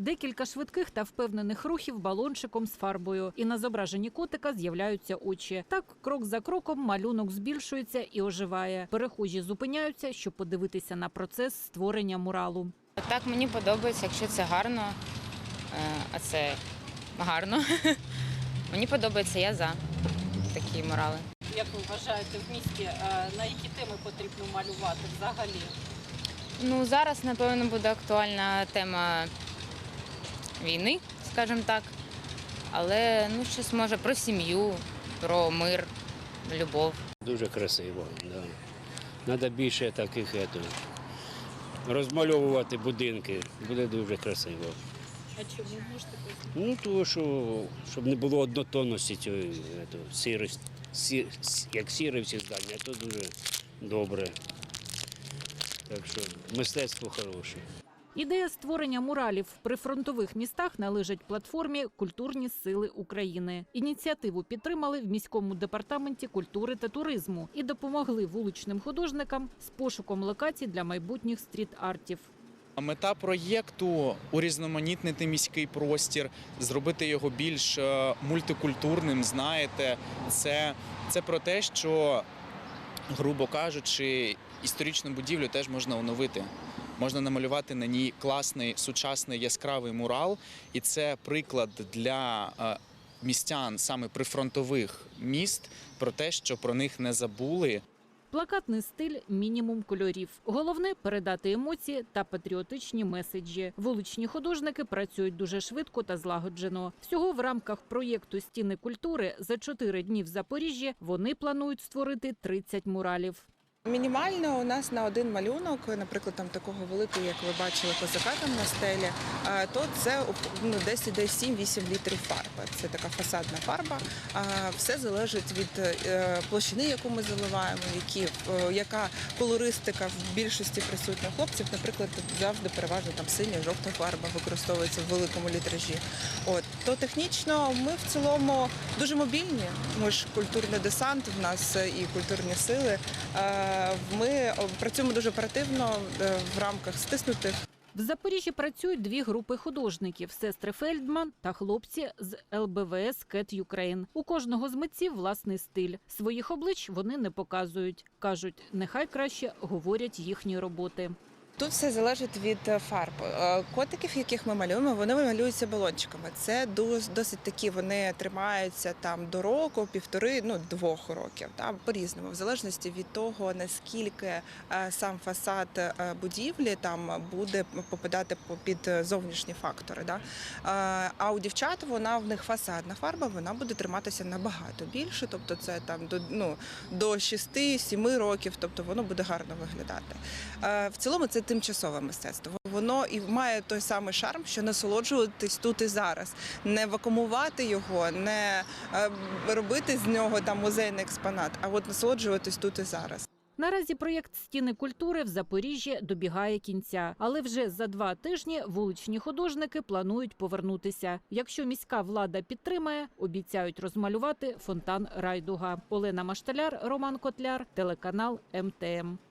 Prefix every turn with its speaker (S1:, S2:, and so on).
S1: Декілька швидких та впевнених рухів балончиком з фарбою. І на зображенні котика з'являються очі. Так, крок за кроком малюнок збільшується і оживає. Перехожі зупиняються, щоб подивитися на процес створення муралу.
S2: Так мені подобається, якщо це гарно, е, а це гарно. Мені подобається, я за такі морали.
S1: Як ви вважаєте, в місті на які теми потрібно малювати взагалі?
S2: Ну, зараз, напевно, буде актуальна тема війни, скажімо так. Але ну, щось може про сім'ю, про мир, любов.
S3: Дуже красиво. Да. Треба більше таких ето, розмальовувати будинки. Буде дуже красиво.
S1: А чому можете
S3: Ну, тому що щоб не було однотонності цієї ето, сірості, сі, як сіре всі здання, то дуже добре. Так що мистецтво хороше.
S1: Ідея створення муралів в прифронтових містах належить платформі Культурні сили України. Ініціативу підтримали в міському департаменті культури та туризму і допомогли вуличним художникам з пошуком локацій для майбутніх стріт-артів.
S4: Мета проєкту урізноманітнити міський простір, зробити його більш е, мультикультурним. Знаєте, це, це про те, що, грубо кажучи, історичну будівлю теж можна оновити. Можна намалювати на ній класний сучасний яскравий мурал, і це приклад для е, містян саме прифронтових міст про те, що про них не забули.
S1: Плакатний стиль мінімум кольорів. Головне передати емоції та патріотичні меседжі. Вуличні художники працюють дуже швидко та злагоджено. Всього в рамках проєкту Стіни культури за чотири дні в Запоріжжі вони планують створити 30 муралів.
S5: Мінімально у нас на один малюнок, наприклад, там такого великого, як ви бачили, козака там на стелі, то це ну, десь іде 7-8 літрів фарби. Це така фасадна фарба. Все залежить від е, площини, яку ми заливаємо, які, е, яка колористика в більшості присутніх хлопців, наприклад, завжди переважно там синя, жовта фарба використовується в великому літражі. От то технічно ми в цілому дуже мобільні. Ми ж культурний десант, в нас і культурні сили. Е, Ми працюємо дуже оперативно е, в рамках стиснутих
S1: В Запоріжжі працюють дві групи художників: сестри Фельдман та хлопці з ЛБВС Кет Юкрейн. У кожного з митців власний стиль. Своїх облич вони не показують. кажуть, нехай краще говорять їхні роботи.
S5: Тут все залежить від е, фарб. Е, Котиків, яких ми малюємо, вони малюються балончиками. Це досить такі, вони тримаються там до року, півтори, ну двох років. Там по-різному, в залежності від того, наскільки е, сам фасад будівлі там буде попадати під зовнішні фактори. Да? А у дівчат вона в них фасадна фарба, вона буде триматися набагато більше, тобто це там до ну до 6-7 років, тобто воно буде гарно виглядати. В цілому це тимчасове мистецтво. Воно і має той самий шарм, що насолоджуватись тут і зараз, не вакуумувати його, не е, робити з нього там музейний експонат, а от насолоджуватись тут і зараз.
S1: Наразі проєкт стіни культури в Запоріжжі добігає кінця, але вже за два тижні вуличні художники планують повернутися. Якщо міська влада підтримає, обіцяють розмалювати фонтан Райдуга. Олена Машталяр, Роман Котляр, телеканал МТМ.